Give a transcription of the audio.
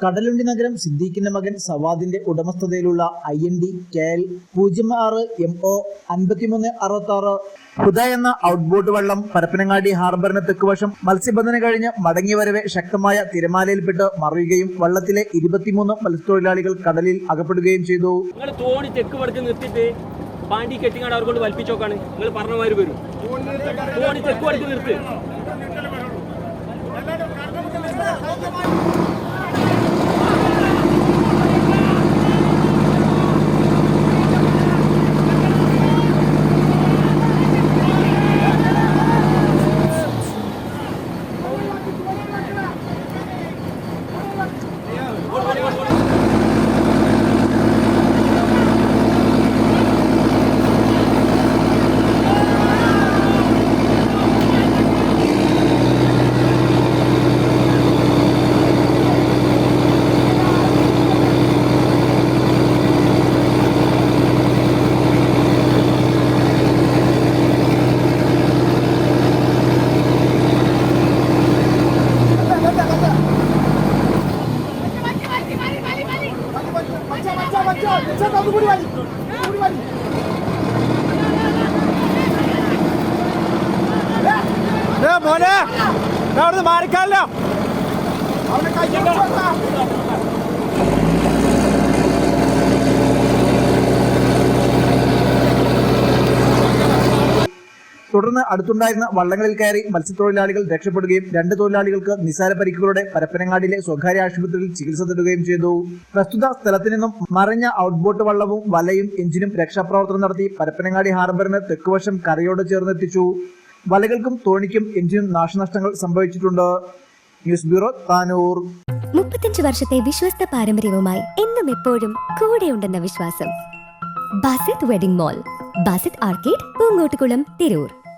കടലുണ്ടി നഗരം സിദ്ദീഖിന്റെ മകൻ സവാദിന്റെ ഉടമസ്ഥതയിലുള്ള I N D K L പൂജ്യം ആറ് എം ഒ അൻപത്തിമൂന്ന് അറുപത്തി ആറ് ഹുദ എന്ന ഔട്ട്ബോട്ട് വള്ളം പരപ്പനങ്ങാടി ഹാർബറിന് തെക്കുവശം മത്സ്യബന്ധനം കഴിഞ്ഞ് മടങ്ങി വരവെ ശക്തമായ തിരമാലയിൽപ്പെട്ട് മറിയുകയും വള്ളത്തിലെ ഇരുപത്തിമൂന്ന് മത്സ്യത്തൊഴിലാളികൾ കടലിൽ അകപ്പെടുകയും ചെയ്തു. തോണി തെക്ക് വടക്ക് നിർത്തിയിട്ട് പാണ്ടി കെട്ടിങ്ങാട് അവർ കൊണ്ട് വലിപ്പിച്ചോക്കാണ്. നിങ്ങൾ പറഞ്ഞമാര് വരും. തോണി തെക്ക് വടക്ക് നിർത്ത്. ഏ? മോനെ മാറിക്കാലോ അവിടെ മാറിക്കാനല്ലോ തുടർന്ന് അടുത്തുണ്ടായിരുന്ന വള്ളങ്ങളിൽ കയറി മത്സ്യത്തൊഴിലാളികൾ രക്ഷപ്പെടുകയും രണ്ട് തൊഴിലാളികൾക്ക് നിസാര പരിക്കുകളോടെ പരപ്പനങ്ങാടിയിലെ സ്വകാര്യ ആശുപത്രിയിൽ ചികിത്സ തേടുകയും ചെയ്തു. പ്രസ്തുത സ്ഥലത്തു നിന്നും മറിഞ്ഞ ഔട്ട്ബോട്ട് വള്ളവും വലയും എഞ്ചിനും രക്ഷാപ്രവർത്തനം നടത്തി പരപ്പനങ്ങാടി ഹാർബറിന് തെക്കുവശം കരയോട് ചേർന്നെത്തിച്ചു. വലകൾക്കും തോണിക്കും എഞ്ചിനും നാശനഷ്ടങ്ങൾ സംഭവിച്ചിട്ടുണ്ട്. News bureau Tanur. മുപ്പത്തഞ്ച് വർഷത്തെ വിശ്വസ്ത പാരമ്പര്യവുമായി എന്നും എപ്പോഴും കൂടെയുണ്ടെന്ന വിശ്വാസം. Basith wedding mall Basith arcade Poongottukulam Tirur.